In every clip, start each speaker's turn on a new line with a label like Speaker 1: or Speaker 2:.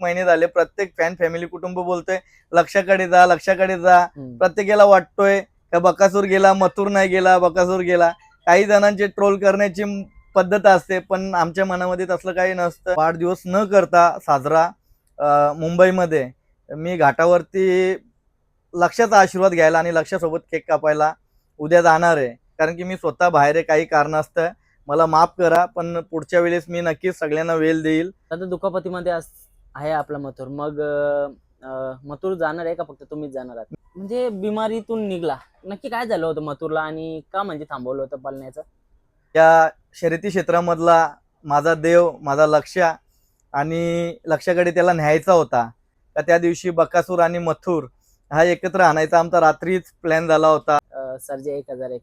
Speaker 1: महिने झाले प्रत्येक फॅन फॅमिली कुटुंब बोलतोय लक्षाकडे जा लक्षाकडे जा. प्रत्येकाला वाटतोय का बकासूर गेला मथुर नाही गेला बकासूर गेला. काही जणांची ट्रोल करण्याची पद्धत असते पण आमच्या मनामध्ये तसलं काही नसतं. वाढदिवस न करता साजरा मुंबईमध्ये. मी घाटावरती लक्षाचा आशीर्वाद घ्यायला आणि लक्षासोबत केक कापायला उद्या जाणार आहे. कारण की मी स्वतः बाहेर आहे काही कारणास्तव. मला माफ करा पण पुढच्या वेळेस मी नक्कीच सगळ्यांना वेळ देईल.
Speaker 2: आता दुखापतीमध्ये अस- आहे आपला मथुर. मग मथुर जाणार आहे का फक्त तुम्हीच जाणार आहात? म्हणजे बिमारीतून निघला. नक्की काय झालं होतं मथुरला आणि का म्हणजे थांबवलं होतं पालण्याचं?
Speaker 1: या शर्यती क्षेत्रामधला माझा देव माझा लक्ष आणि लक्षाकडे त्याला न्यायचा होता. का त्या दिवशी बकासूर आणि मथुर हा एकत्र आणायचा आमचा रात्रीच प्लॅन झाला होता.
Speaker 2: अं, सर्जे एक हजार एक.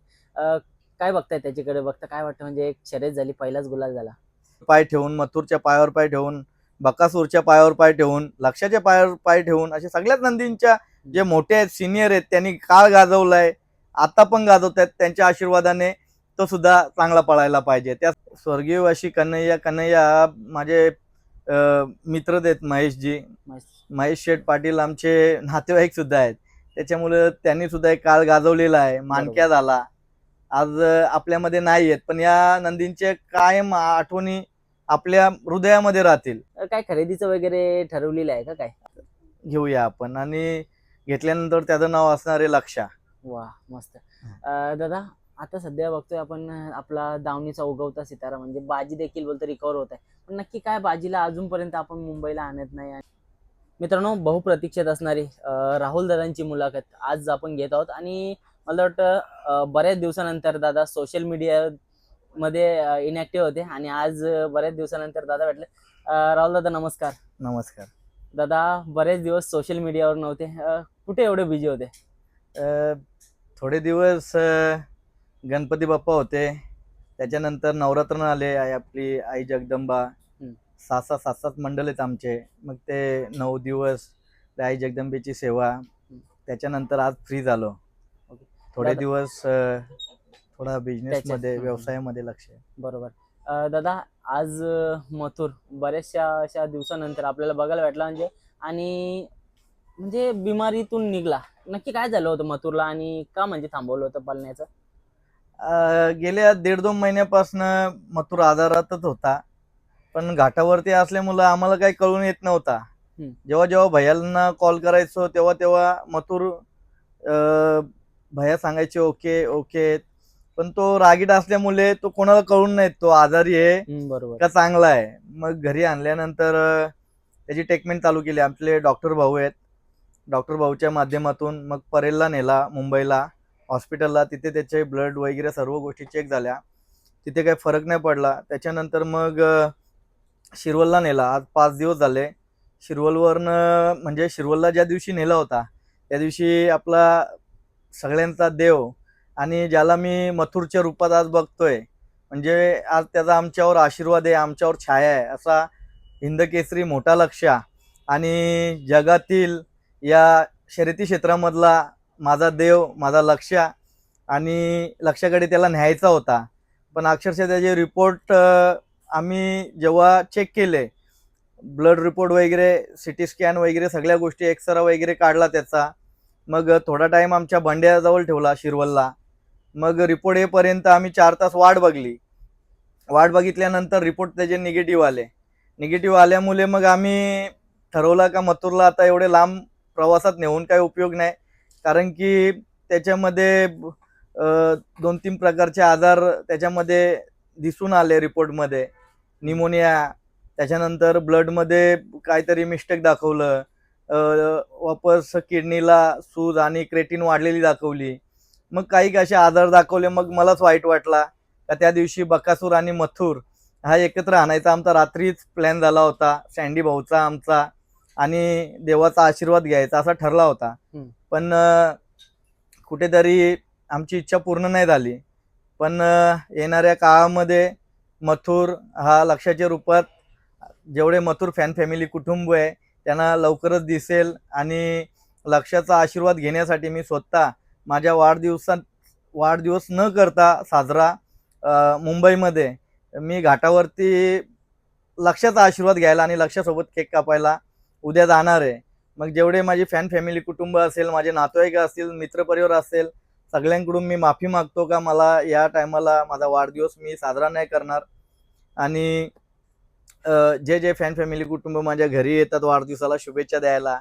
Speaker 2: काय बघताय त्याच्याकडे? बघता काय वाटतं? म्हणजे एक शर्यत झाली पहिलाच गुलाल झाला.
Speaker 1: पाय ठेवून मथुरच्या पायावर पाय ठेवून बकासूरच्या पायावर पाय ठेवून लक्षाच्या पायावर पाय ठेवून असे सगळ्याच नंदींच्या जे मोठे आहेत सिनियर आहेत त्यांनी काळ गाजवलाय आता पण गाजवत आहेत त्यांच्या आशीर्वादाने तो सुद्धा चांगला पळायला पाहिजे. त्या स्वर्गीय अशी कन्हैया कन्हैया माझे मित्र आहेत महेशजी. महेश. शेठ पाटील आमचे नातेवाईक सुद्धा आहेत. त्याच्यामुळे त्यांनी सुद्धा एक काळ गाजवलेला आहे मानक्या झाला. आज आपल्यामध्ये नाही आहेत पण या नंदींचे कायम आठवणी आपल्या हृदयामध्ये राहतील.
Speaker 2: काय खरेदीचं वगैरे ठरवलेलं आहे का काय?
Speaker 1: घेऊया आपण. आणि घेतल्यानंतर त्याचं नाव असणार आहे लक्षा.
Speaker 2: वा मस्त. अं, दादा आता सध्या बघतोय आपण आपला दावणीचा उगवता सितारा म्हणजे बाजी देखील बोलतो रिकवर होत आहे. पण नक्की काय बाजीला अजूनपर्यंत आपण मुंबईला आणत नाही? आणि- मित्रांनो बहुप्रतीक्षित असणारी अं, राहुल दादांची मुलाखत आज आपण घेत आहोत. आणि मला वाटतं अं, बऱ्याच दिवसानंतर दादा सोशल मीडिया मध्ये इनॅक्टिव्ह होते. आणि आज बऱ्याच दिवसानंतर दादा भेटले. राहुल दादा नमस्कार.
Speaker 1: नमस्कार.
Speaker 2: दादा बरेच दिवस सोशल मीडियावर नव्हते. अं, कुठे एवढे बिझी होते?
Speaker 1: अं, थोडे दिवस अं, गणपती बाप्पा होते. त्याच्यानंतर नवरात्र आले. आई आपली आई जगदंबा.
Speaker 2: हम्म.
Speaker 1: सात सात सात सात मंडळ आहेत आमचे. मग ते नऊ दिवस त्या आई जगदंबेची सेवा. त्याच्यानंतर आज फ्री झालो. थोडे
Speaker 2: दादा-
Speaker 1: दिवस अं, थोडा बिझनेस
Speaker 2: त्याच्यात,
Speaker 1: मध्ये
Speaker 2: हम्म.
Speaker 1: व्यवसायामध्ये लक्ष आहे.
Speaker 2: बरोबर. अं, दादा आज अं, मथुर बऱ्याचशा अशा दिवसानंतर आपल्याला बघायला भेटला म्हणजे आणि म्हणजे बिमारीतून निघला. नक्की काय झालं होतं मथुरला आणि का म्हणजे थांबवलं होतं पालण्याचं?
Speaker 1: अं, गेल्या दीड दोन महिन्यापासून मथुर आजारातच होता. पण घाटावरती असल्यामुळं आम्हाला काही कळून येत नव्हता.
Speaker 2: हम्म.
Speaker 1: जेव्हा जेव्हा भैयाला कॉल करायचो तेव्हा तेव्हा मथुर अं, भैया सांगायचे ओके ओके. पण तो रागीट असल्यामुळे तो कोणाला कळून नाही तो आजारी आहे.
Speaker 2: बरोबर.
Speaker 1: का चांगला आहे. मग घरी आणल्यानंतर अं, त्याची ट्रीटमेंट चालू केली. आपले डॉक्टर भाऊ आहेत. डॉक्टर भाऊच्या माध्यमातून मग परेलला नेला मुंबईला. हॉस्पिटलला तिथे त्याचे ब्लड वगैरे सर्व गोष्टी चेक झाल्या. तिथे काही फरक नाही पडला. त्याच्यानंतर मग अं, शिरवलला नेला. आज पाच दिवस झाले. शिरवलवरनं म्हणजे शिरवलला ज्या दिवशी नेला होता त्या दिवशी आपला सगळ्यांचा देव आणि ज्याला मी मथुरच्या रूपात आज बघतोय म्हणजे आज त्याचा आमच्यावर आशीर्वाद आहे आमच्यावर छाया आहे असा हिंदकेसरी मोठा लक्ष आणि जगातील या शर्यती क्षेत्रामधला माझा देव माझा लक्ष आणि लक्षाकडे त्याला न्यायचा होता. पण अक्षरशः त्याचे रिपोर्ट आम्ही जेव्हा चेक केले ब्लड रिपोर्ट वगैरे सी टी स्कॅन वगैरे सगळ्या गोष्टी एक्सरा वगैरे काढला त्याचा. मग थोडा टाईम आमच्या भांड्याजवळ ठेवला शिरवलला मग रिपोर्ट येईपर्यंत आम्ही चार तास वाट बघली. वाट बघितल्यानंतर रिपोर्ट त्याचे निगेटिव्ह आले. निगेटिव्ह आल्यामुळे मग आम्ही ठरवलं का मथुरला आता एवढे लांब प्रवासात नेऊन काही उपयोग नाही. कारण की त्याच्यामध्ये दोन तीन प्रकारचे आजार त्याच्यामध्ये दिसून आले रिपोर्टमध्ये निमोनिया त्याच्यानंतर ब्लडमध्ये काहीतरी मिस्टेक दाखवलं. वापस किडनीला सूज आणि क्रेटिन वाढलेली दाखवली. मग काही असे आजार दाखवले मग मलाच वाईट वाटला. का त्या दिवशी बकासूर आणि मथुर हा एकत्र आणायचा आमचा रात्रीच प्लॅन झाला होता. सँडी भाऊचा आमचा आणि देवाचा आशीर्वाद घ्यायचा असा ठरला होता. पण कुठेतरी आमची इच्छा पूर्ण नाही झाली. पण येणाऱ्या काळामध्ये मथुर हा लक्षाच्या रूपात जेवढे मथुर फॅन फॅमिली कुटुंब आहे त्यांना लवकरच दिसेल आणि लक्षाचा आशीर्वाद घेण्यासाठी मी स्वतः माझ्या वाढदिवसात वाढदिवस न करता साजरा मुंबईमध्ये मी घाटावरती लक्षाचा आशीर्वाद घ्यायला आणि लक्षासोबत केक कापायला उद्या जाणार आहे. मग जेवढे माझी फॅन फॅमिली कुटुंब असेल माझे नातेवाईक असतील मित्रपरिवार असेल सगळ्यांकडून मी माफी मागतो का? मला या टायमाला माझा वाढदिवस मी साजरा नाही करणार. आणि जे जे फॅन फॅमिली कुटुंब माझ्या घरी येतात वाढदिवसाला शुभेच्छा द्यायला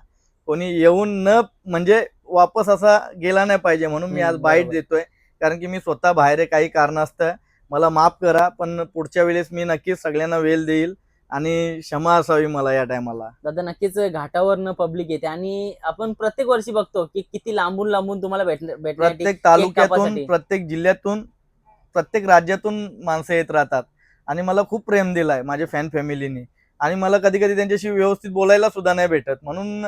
Speaker 1: कोणी येऊन न म्हणजे वापस असा गेला नाही पाहिजे म्हणून मी आज बाईट. देतोय. कारण की मी स्वतः बाहेर आहे काही कारणास्तव. मला माफ करा पण पुढच्या वेळेस मी नक्कीच सगळ्यांना वेळ देईल आणि क्षमा असावी मला या टायमाला.
Speaker 2: दादा नक्कीच घाटावरनं पब्लिक येते. आणि आपण प्रत्येक वर्षी बघतो की किती लांबून लांबून तुम्हाला भेट
Speaker 1: प्रत्येक तालुक्यातून. प्रत्येक जिल्ह्यातून प्रत्येक राज्यातून माणसं येत राहतात. आणि मला खूप प्रेम दिलाय माझ्या फॅन फॅमिलीने आणि मला कधी कधी त्यांच्याशी व्यवस्थित बोलायला सुद्धा नाही भेटत. म्हणून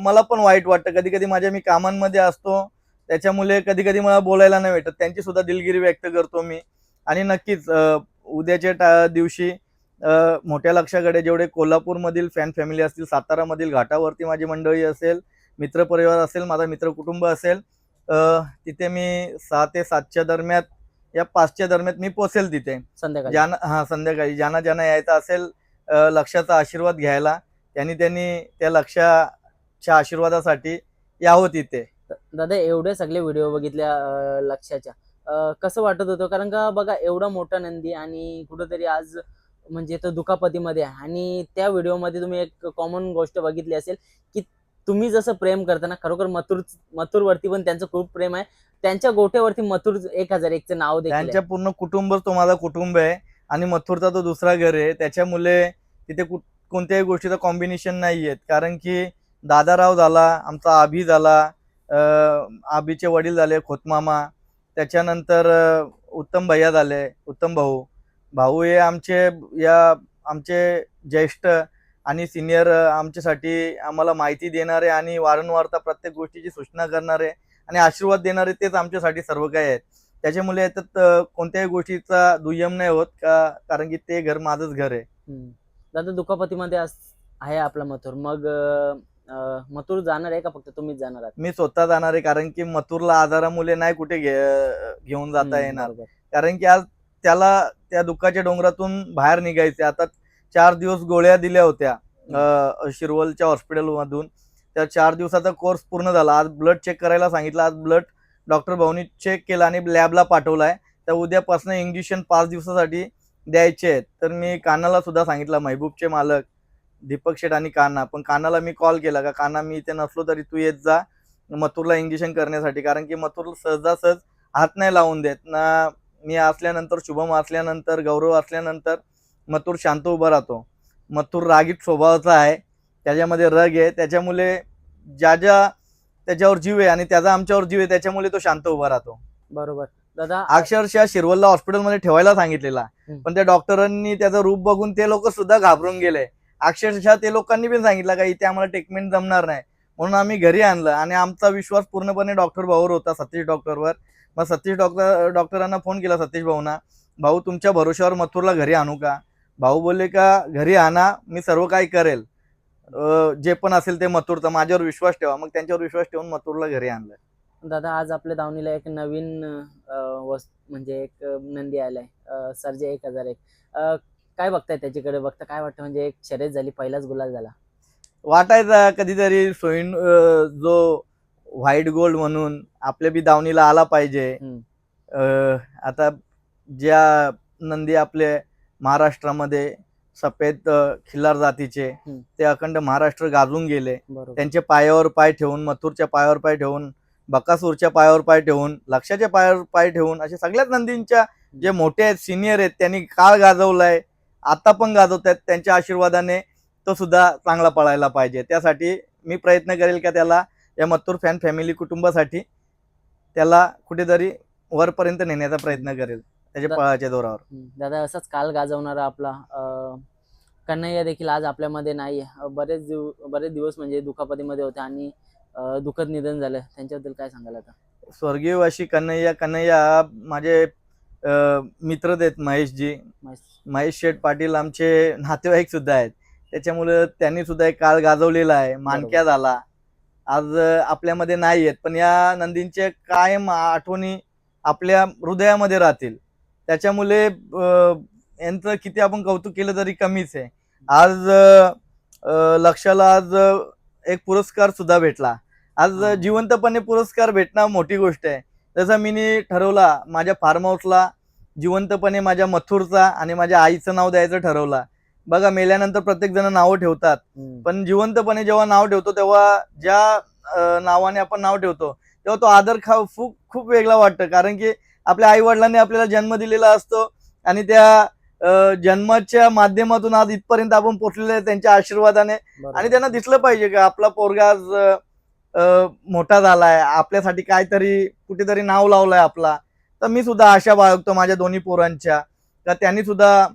Speaker 1: मला पण वाईट वाटतं. कधी कधी माझ्या मी कामांमध्ये असतो त्याच्यामुळे कधी कधी मला बोलायला नाही भेटत. त्यांची सुद्धा दिलगिरी व्यक्त करतो मी. आणि नक्कीच उद्याच्या टा दिवशी मोठ्या लक्षाकडे जेवढे कोल्हापूरमधील फॅन फॅमिली असतील सातारामधील घाटावरती माझी मंडळी असेल मित्रपरिवार असेल माझा मित्रकुटुंब असेल तिथे मी सहा ते सातच्या दरम्यान या पाचच्या दरम्यान मी पोचेल तिथे.
Speaker 2: संध्याकाळी.
Speaker 1: ज्यांना हा संध्याकाळी. ज्यांना ज्यांना यायचं असेल लक्षाचा आशीर्वाद घ्यायला त्यांनी त्यांनी त्या लक्षाच्या आशीर्वादासाठी यावं तिथे
Speaker 2: दादा एवढे सगळे व्हिडिओ बघितल्या लक्षाच्या. कसं वाटत होतं? कारण का बघा एवढा मोठा नंदी आणि कुठंतरी आज म्हणजे तो दुखापतीमध्ये आहे. आणि त्या व्हिडिओमध्ये तुम्ही एक कॉमन गोष्ट बघितली असेल की तुम्ही जसं प्रेम करताना खरोखर मथुर मथुरवरती पण त्यांचं खूप प्रेम आहे. त्यांच्या गोट्यावरती मथुर एक हजार एकचं नाव.
Speaker 1: त्यांच्या पूर्ण कुटुंबच तो माझा कुटुंब आहे. आणि मथुरचा तो दुसरा घर आहे. त्याच्यामुळे तिथे कोणत्याही गोष्टीचं कॉम्बिनेशन नाही आहेत कारण की दादाराव झाला आमचा आभी झाला आबीचे वडील झाले खोतमामा. त्याच्यानंतर उत्तम भैया झाले उत्तम भाऊ. भाऊ हे आमचे या आमचे ज्येष्ठ आणि सिनियर आमच्यासाठी आम्हाला माहिती देणारे आणि वारंवारता प्रत्येक गोष्टीची सूचना करणारे आणि आशीर्वाद देणारे तेच आमच्यासाठी सर्व काही आहेत. त्याच्यामुळे याच्यात कोणत्याही गोष्टीचा दुय्यम नाही होत का कारण की ते घर माझंच घर आहे.
Speaker 2: दादा दुखापतीमध्ये आहे आपला मथुर. मग मथुर जाणार आहे का फक्त तुम्हीच जाणार आहात?
Speaker 1: मी स्वतः जाणार आहे कारण की मथुरला आजारामुळे नाही कुठे घेऊन जाता येणार. कारण की आज त्याला त्या दुःखाच्या डोंगरातून बाहेर निघायचे आता चार दिवस गोळ्या दिल्या होत्या शिरवलच्या हॉस्पिटलमधून. त्या चार दिवसाचा कोर्स पूर्ण झाला. आज ब्लड चेक करायला सांगितलं. आज ब्लड डॉक्टर भाऊनी चेक केला आणि लॅबला पाठवलाय. तर उद्यापासून इंजेक्शन पाच दिवसासाठी द्यायचे आहेत. तर मी कानाला सुद्धा सांगितलं महबूबचे मालक दीपक शेठ आणि काना पण कानाला मी कॉल केला का? काना मी इथे नसलो तरी तू येत जा. मथुरला इंजेक्शन करण्यासाठी. कारण की मथुर सहजासहज हात नाही लावून देत. ना मी असल्यानंतर शुभम असल्यानंतर गौरव असल्यानंतर मथुर शांत उभा राहतो. मथुर रागीट स्वभावाचा आहे. त्याच्यामध्ये रग आहे. त्याच्यामुळे ज्या ज्या त्याच्यावर जीव आहे आणि त्याचा आमच्यावर जीव आहे त्याच्यामुळे तो शांत उभा राहतो.
Speaker 2: बरोबर. दादा
Speaker 1: अक्षरशः शिरवलला हॉस्पिटलमध्ये ठेवायला सांगितलेला. पण त्या डॉक्टरांनी त्याचं रूप बघून ते लोक सुद्धा घाबरून गेले. अक्षरशः ते लोकांनी पण सांगितलं का इथे आम्हाला ट्रीटमेंट जमणार नाही. म्हणून आम्ही घरी आणलं आणि आमचा विश्वास पूर्णपणे डॉक्टर भाऊवर होता सतीश डॉक्टरवर मग सतीश डॉक्टर डॉक्टरांना फोन केला सतीश भाऊना. भाऊ तुमच्या भरोश्यावर मथुरला घरी आणू का? भाऊ बोलले का घरी आणा मी सर्व काही करेल. जे पण असेल ते मथुरचा माझ्यावर विश्वास ठेवा. मग त्यांच्यावर विश्वास ठेवून मथुरला घरी आणलं.
Speaker 2: दादा आज आपल्या दावणीला एक नवीन वस्तू म्हणजे एक नंदी आलाय. अं, सर्जे एक हजार एक. काय बघताय त्याच्याकडे? बघता काय वाटतं? म्हणजे एक शर्यत झाली पहिलाच गुलाल झाला.
Speaker 1: वाटायचा कधीतरी सोयीन अं, जो व्हाईट गोल्ड म्हणून आपल्या बी दावणीला आला पाहिजे. अं, आता ज्या नंदी आपले महाराष्ट्रामध्ये सफेद अं, खिल्लार जातीचे
Speaker 2: हम्म.
Speaker 1: ते अखंड महाराष्ट्र गाजून गेले.
Speaker 2: बरोबर.
Speaker 1: त्यांचे पायावर पाय ठेवून मथुरच्या पायावर पाय ठेवून बकासूरच्या पायावर पाय ठेवून लक्षाच्या पायावर पाय ठेवून असे सगळ्याच नंदींच्या जे मोठे आहेत सिनियर आहेत त्यांनी काळ गाजवलाय. आता पण गाजवत आहेत त्यांच्या आशीर्वादाने तो सुद्धा चांगला पळायला पाहिजे. त्यासाठी मी प्रयत्न करेल का त्याला या मथुर फॅन फॅमिली कुटुंबासाठी त्याला कुठेतरी वरपर्यंत नेण्याचा प्रयत्न करेल त्याच्या पळाच्या जोरावर.
Speaker 2: दादा असाच काल गाजवणारा आपला कन्हैया देखील आज आपल्यामध्ये नाही बरेच दिव बरेच दिवस म्हणजे दुखापतीमध्ये होते आणि दुःखद निधन झालं. त्यांच्याबद्दल काय सांगाल आता?
Speaker 1: स्वर्गीय वाशी कन्हैया कन्हैया माझे मित्र आहेत महेशजी. महेश. शेठ पाटील आमचे नातेवाईक सुद्धा आहेत. त्याच्यामुळे त्यांनी सुद्धा एक काळ गाजवलेला आहे. मानक्या झाला. आज आपल्यामध्ये नाही आहेत पण या नंदींचे कायम आठवणी आपल्या हृदयामध्ये राहतील. त्याच्यामुळे यांचं किती आपण कौतुक केलं तरी कमीच आहे. आज लक्षाला आज एक पुरस्कार सुद्धा भेटला. आज. जिवंतपणे पुरस्कार भेटणं मोठी गोष्ट आहे. जसं मी ठरवला माझ्या फार्म हाऊसला जिवंतपणे माझ्या मथुरचा आणि माझ्या आईचं नाव द्यायचं ठरवलं बघा मेल्यानंतर प्रत्येक जण नावं ठेवतात. पण जिवंतपणे जेव्हा नाव ठेवतो तेव्हा ज्या नावाने आपण नाव ठेवतो तेव्हा तो आदर खा खूप खूप वेगळा वाटतं कारण की आपल्या आई वडिलांनी आपल्याला जन्म दिलेला असतो आणि त्या जन्माच्या माध्यमातून आज इथपर्यंत आपण पोहोचलेलो आहे त्यांच्या आशीर्वादाने. आणि त्यांना दिसलं पाहिजे का आपला पोरगा आज मोठा झालाय. आपल्यासाठी काहीतरी कुठेतरी नाव लावलंय आपला. तर मी सुद्धा आशा बाळगतो माझ्या दोन्ही पोरांच्या. तर त्यांनी सुद्धा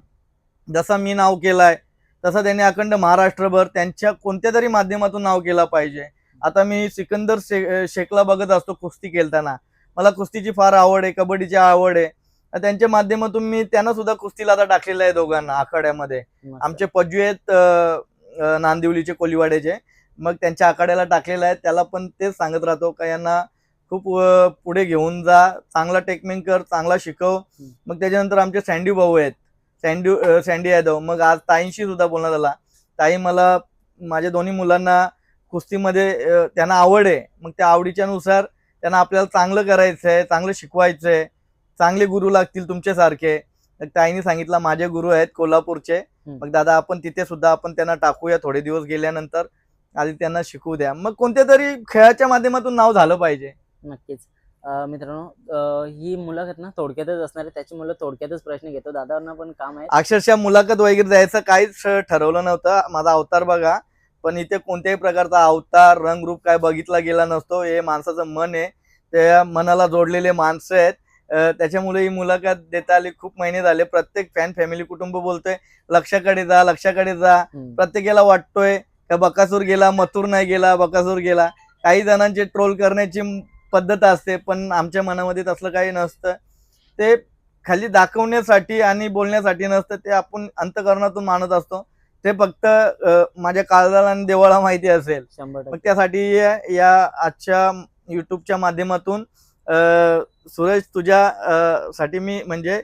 Speaker 1: जसं मी नाव केलंय तसं त्यांनी अखंड महाराष्ट्रभर त्यांच्या कोणत्या तरी माध्यमातून नाव केलं पाहिजे. आता मी सिकंदर शे शेखला बघत असतो कुस्ती खेळताना. मला कुस्तीची फार आवड आहे कबड्डीची आवड आहे. त्यांच्या माध्यमातून मी त्यांना सुद्धा कुस्तीला आता टाकलेलं आहे दोघांना आखाड्यामध्ये. आमचे पजू आहेत नांदिवलीचे कोलिवाड्याचे. मग त्यांच्या आखाड्याला टाकलेलं आहे. त्याला पण तेच सांगत राहतो का यांना खूप पुढे घेऊन जा. चांगला टेकमेंट कर चांगला शिकव. मग त्याच्यानंतर आमचे सँडी भाऊ आहेत. Sandy Sandy Yadav. मग आज ताईंशी सुद्धा बोलण्यात आला ताई मला माझ्या दोन्ही मुलांना कुस्तीमध्ये त्यांना आवड आहे. मग त्या आवडीच्या नुसार त्यांना आपल्याला चांगलं करायचं आहे चांगलं शिकवायचं आहे. चांगले गुरु लागतील तुमच्यासारखे. मग ताईने सांगितलं माझे गुरु आहेत कोल्हापूरचे. मग दादा आपण तिथे सुद्धा आपण त्यांना टाकूया थोडे दिवस गेल्यानंतर. आधी त्यांना शिकवू द्या. मग कोणत्या तरी खेळाच्या माध्यमातून नाव झालं पाहिजे.
Speaker 2: नक्कीच. मित्रांनो ही मुलाखत ना थोडक्यातच असणार आहे. त्याची मला थोडक्यातच प्रश्न घेतो. दादांना पण काम आहे.
Speaker 1: अक्षरशः मुलाखत वगैरे द्यायचं काहीच ठरवलं नव्हतं. माझा अवतार बघा. पण इथे कोणत्याही प्रकारचा अवतार रंगरूप काय बघितला गेला नसतो. हे माणसाचं मन आहे. त्या मनाला जोडलेले माणसं आहेत. त्याच्यामुळे ही मुलाखत देता आली. खूप महिने झाले. प्रत्येक फॅन फॅमिली कुटुंब बोलतोय लक्षाकडे जा लक्षाकडे जा. प्रत्येकाला वाटतोय का बकासूर गेला मथुर नाही गेला बकासूर गेला. काही जणांची ट्रोल करण्याची पद्धत असते पण आमच्या मनामध्ये तसलं काही नसतं. ते खाली दाखवण्यासाठी आणि बोलण्यासाठी नसतं ते आपण अंतकरणातून मानत असतो. ते फक्त माझ्या काळजाला आणि देवाला माहिती असेल.
Speaker 2: शंभर
Speaker 1: मग त्यासाठी या आजच्या युट्यूबच्या माध्यमातून सुरेश तुझ्या साठी मी म्हणजे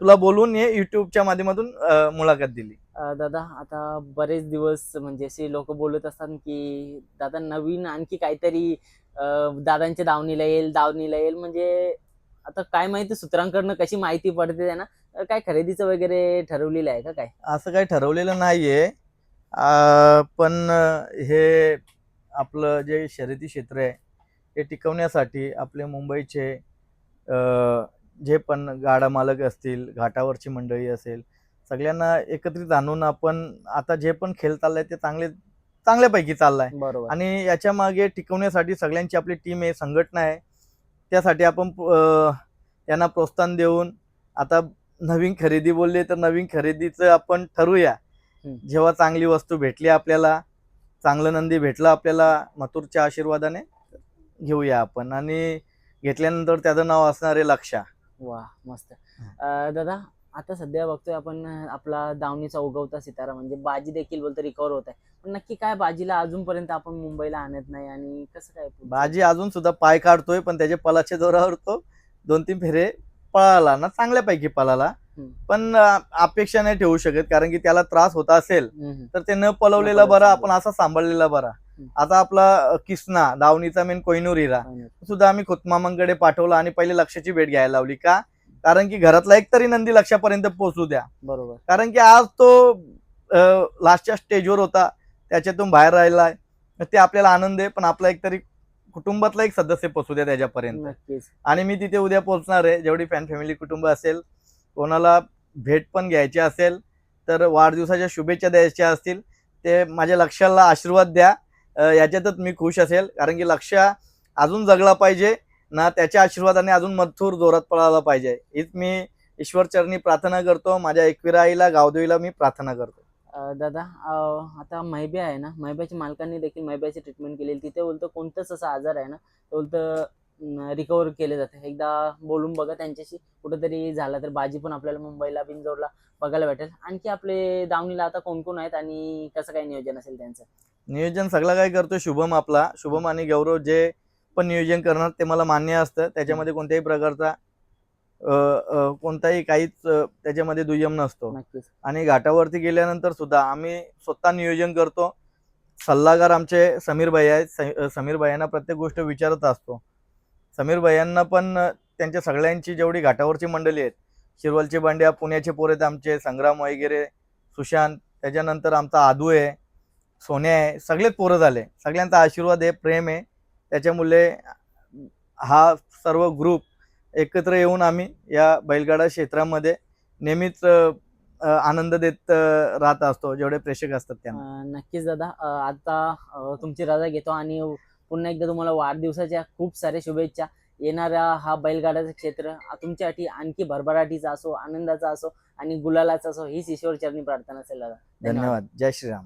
Speaker 1: तुला बोलून हे युट्यूबच्या माध्यमातून मुलाखत दिली.
Speaker 2: दादा आता बरेच दिवस म्हणजे असे लोक बोलत असतात की दादा नवीन आणखी काहीतरी दादांच्या दावणीला येईल दावणीला येईल. म्हणजे आता काय माहिती सूत्रांकडनं कशी माहिती पडते त्यांना. काय खरेदीचं वगैरे ठरवलेलं आहे का काय?
Speaker 1: असं काही ठरवलेलं नाहीये. पण हे आपलं जे शर्यती क्षेत्र आहे ते टिकवण्यासाठी आपले मुंबईचे जे पण गाडा मालक असतील घाटावरची मंडळी असेल सगळ्यांना एकत्रित आणून आपण आता जे पण खेळ चाललाय ते चांगले चांगल्यापैकी चाललाय.
Speaker 2: बरोबर.
Speaker 1: आणि याच्या मागे टिकवण्यासाठी सगळ्यांची आपली टीम आहे संघटना आहे. त्यासाठी आपण त्यांना प्रोत्साहन देऊन आता नवीन खरेदी बोलले तर नवीन खरेदीचं आपण ठरूया
Speaker 2: हम्म.
Speaker 1: जेव्हा चांगली वस्तू भेटली आपल्याला चांगलं नंदी भेटलं आपल्याला मथुरच्या आशीर्वादाने घेऊया आपण. आणि घेतल्यानंतर त्याचं नाव असणार आहे लक्षा.
Speaker 2: वा मस्त. दादा आता सध्या बघतोय आपण आपला दावणीचा उगवता सितारा म्हणजे बाजी देखील बोलतो रिकवर होत आहे पण नक्की काय बाजीला अजूनपर्यंत आपण मुंबईला आणत नाही आणि कसं काय?
Speaker 1: बाजी अजून सुद्धा पाय काढतोय पण त्याच्या पलाच्या जोरावर तो दोन तीन फेरे पळाला ना चांगल्यापैकी पळाला. पण अपेक्षा नाही ठेवू शकत कारण की त्याला त्रास होत असेल. तर ते न पलवलेला बरा आपण असा सांभाळलेला बरा. आता आपला किसना दावणीचा मेन कोयनूर हिरा. सुद्धा आम्ही खोतमामांकडे पाठवला आणि पहिले लक्षाची भेट घ्यायला लावली का कारण की घरातला एक तरी नंदी लक्षापर्यंत पोहोचू द्या.
Speaker 2: बरोबर.
Speaker 1: कारण की आज तो लास्टच्या स्टेजवर होता. त्याच्यातून बाहेर राहिलाय. ते आपल्याला आनंद आहे पण आपला एक तरी कुटुंबातला एक सदस्य पोचू द्या त्याच्यापर्यंत. आणि मी तिथे उद्या पोहोचणार आहे. जेवढी फॅन फॅमिली कुटुंब असेल कोणाला भेट पण घ्यायची असेल तर वाढदिवसाच्या शुभेच्छा द्यायच्या असतील ते माझ्या लक्षाला आशीर्वाद द्या. याच्यातच मी खुश असेल. कारण की लक्ष अजून जगला पाहिजे. ना त्याच्या आशीर्वादाने अजून मथुर जोरात पळाला पाहिजे. हीच मी ईश्वरचरणी प्रार्थना करतो. माझ्या एकविरा आईला गावदेवीला मी प्रार्थना करतो.
Speaker 2: अं, दादा अं, आता मैब्या आहे ना मैब्याच्या मालकांनी देखील मैब्याची ट्रीटमेंट केलेली तिथे बोलतो कोणताच असा आजार आहे ना तो बोलतं रिकवर केले जाते. एकदा बोलून बघा त्यांच्याशी. कुठेतरी झाला तर बाजी पण आपल्याला मुंबईला बिनजोडला बघायला भेटेल. आणखी आपले दावणीला आता कोण कोण आहेत आणि कसं काय नियोजन असेल त्यांचं?
Speaker 1: नियोजन सगळं काय करतो शुभम आपला. शुभम आणि गौरव जे पण नियोजन करणार ते मला मान्य असतं. त्याच्यामध्ये कोणत्याही प्रकारचा कोणताही काहीच त्याच्यामध्ये दुय्यम नसतो. आणि घाटावरती गेल्यानंतर सुद्धा आम्ही स्वतः नियोजन करतो. सल्लागार आमचे समीर भाई आहेत. स- समीर भाईंना प्रत्येक गोष्ट विचारत असतो. समीर भाईंना पण त्यांच्या सगळ्यांची जेवढी घाटावरची मंडळी आहेत शिरवलचे बांड्या पुण्याचे पोर आहेत आमचे संग्राम वगैरे सुशांत त्याच्यानंतर आमचा आदू आहे सोन्या आहे सगळेच पोरं झाले. सगळ्यांचा आशीर्वाद आहे प्रेम आहे. त्याच्यामुळे हा सर्व ग्रुप एकत्र येऊन आम्ही या बैलगाडा क्षेत्रामध्ये नेहमीच आनंद देत राहत असतो जेवढे प्रेक्षक असतात त्यांना.
Speaker 2: अं, नक्कीच दादा. आता तुमची रजा घेतो आणि पुन्हा एकदा तुम्हाला वाढदिवसाच्या खूप साऱ्या शुभेच्छा. येणारा हा बैलगाड्याचं क्षेत्र तुमच्यासाठी आणखी भरभराटीचा असो आनंदाचा असो आणि गुलालाचा असो हीच ईश्वर चरणी प्रार्थना असेल दादा.
Speaker 1: धन्यवाद. जय श्रीराम.